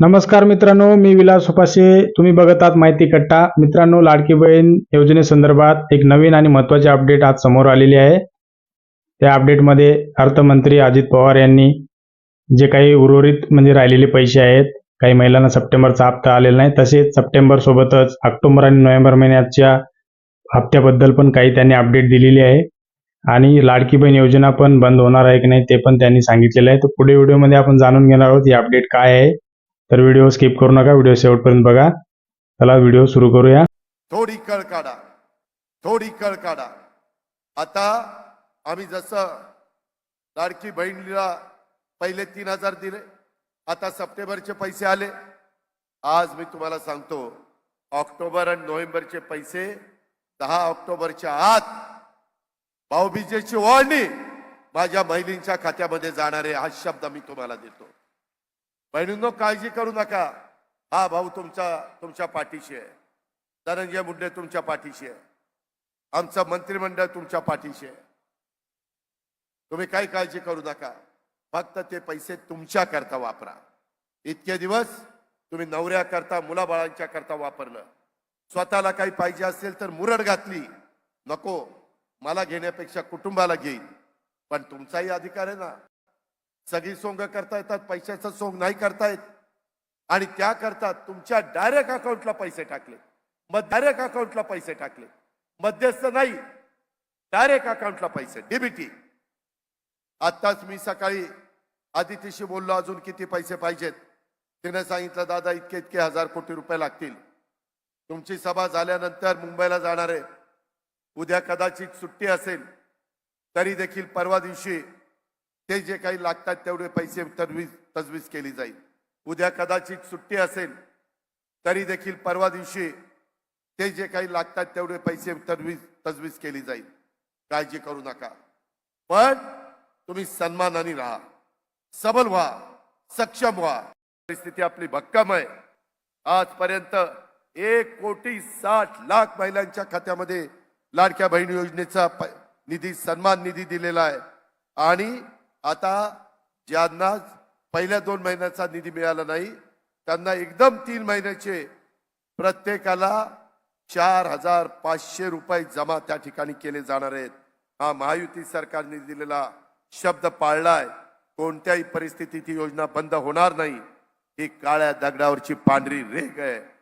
नमस्कार मित्रांनो मी विलास उपासे. तुम्ही बघत आहात माहिती कट्टा. मित्रांनो लाडकी बहीण योजनेसंदर्भात एक नवीन आणि महत्त्वाची अपडेट आज समोर आलेली आहे. त्या अपडेटमध्ये अर्थमंत्री अजित पवार यांनी जे काही उर्वरित म्हणजे राहिलेले पैसे आहेत काही महिलांना सप्टेंबरचा हप्ता आलेला नाही. तसेच सप्टेंबर सोबतच ऑक्टोबर आणि नोव्हेंबर महिन्याच्या हप्त्याबद्दल पण काही त्यांनी अपडेट दिलेली आहे. आणि लाडकी बहीण योजना पण बंद होणार आहे की नाही ते पण त्यांनी सांगितलेलं आहे. तर पुढे व्हिडिओमध्ये आपण जाणून घेणार आहोत ही अपडेट काय आहे. तर व्हिडिओ स्किप करू नका व्हिडिओ शेवटपर्यंत बघा. चला व्हिडिओ सुरू करूया. थोडी कळ काढा. थोडी कळ काढा. आता आम्ही जसं लाडकी बहिणीला पहिले तीन हजार दिले आता सप्टेंबरचे पैसे आले. आज मी तुम्हाला सांगतो ऑक्टोबर आणि नोव्हेंबरचे पैसे दहा ऑक्टोबरच्या आत भाऊबीजेची ओळणी माझ्या बहिणींच्या खात्यामध्ये जाणारे हा शब्द मी तुम्हाला देतो. बहिणींनो काळजी करू नका. हा भाऊ तुमचा तुमच्या पाठीशी आहे. धनंजय मुंडे तुमच्या पाठीशी आहे. आमचं मंत्रिमंडळ तुमच्या पाठीशी आहे. तुम्ही काही काळजी करू नका. फक्त ते पैसे तुमच्या करता वापरा. इतके दिवस तुम्ही नवऱ्या करता मुलाबाळांच्या करता वापरलं. स्वतःला काही पाहिजे असेल तर मुरड घातली. नको. मला घेण्यापेक्षा कुटुंबाला घेईल पण तुमचाही अधिकार आहे ना. सगळी सोंग करता येतात पैशाचं सोंग नाही करता येत. आणि त्या करता तुमच्या डायरेक्ट अकाउंटला पैसे टाकले. मग डायरेक्ट अकाउंटला पैसे टाकले. मध्यस्थ नाही. डायरेक्ट अकाउंटला पैसे डीबीटी आत्ताच मी सकाळी आदितीशी बोललो अजून किती पैसे पाहिजेत. तिने सांगितलं दादा इतके इतके हजार कोटी रुपये लागतील. तुमची सभा झाल्यानंतर मुंबईला जाणार आहे. उद्या कदाचित सुट्टी असेल. तरी देखील परवा दिवशी ते जे काही लागतात तेवढे पैसे तरवीज तजवीज केली जाईल. उद्या कदाचित सुट्टी असेल तरी देखील परवा दिवशी ते जे काही लागतात तेवढे पैसे तरवीज तजवीज केली जाईल. काळजी करू नका. पण तुम्ही सन्मानाने राहा. सबल व्हा सक्षम व्हा. परिस्थिती आपली भक्कम आहे. आजपर्यंत एक कोटी साठ लाख महिलांच्या खात्यामध्ये लाडक्या बहीण योजनेचा प- निधी सन्मान निधी दिलेला आहे. आणि आता ज्यांना पहिल्या दोन महिन्याचा निधी मिळाला नाही त्यांना एकदम तीन महिन्याचे प्रत्येकाला चार हजार पाचशे रुपये जमा त्या ठिकाणी केले जाणार आहेत. हा महायुती सरकारने दिलेला शब्द पाळलाय. कोणत्याही परिस्थितीत ही योजना बंद होणार नाही. ही काळ्या दगडावरची पांढरी रेग आहे.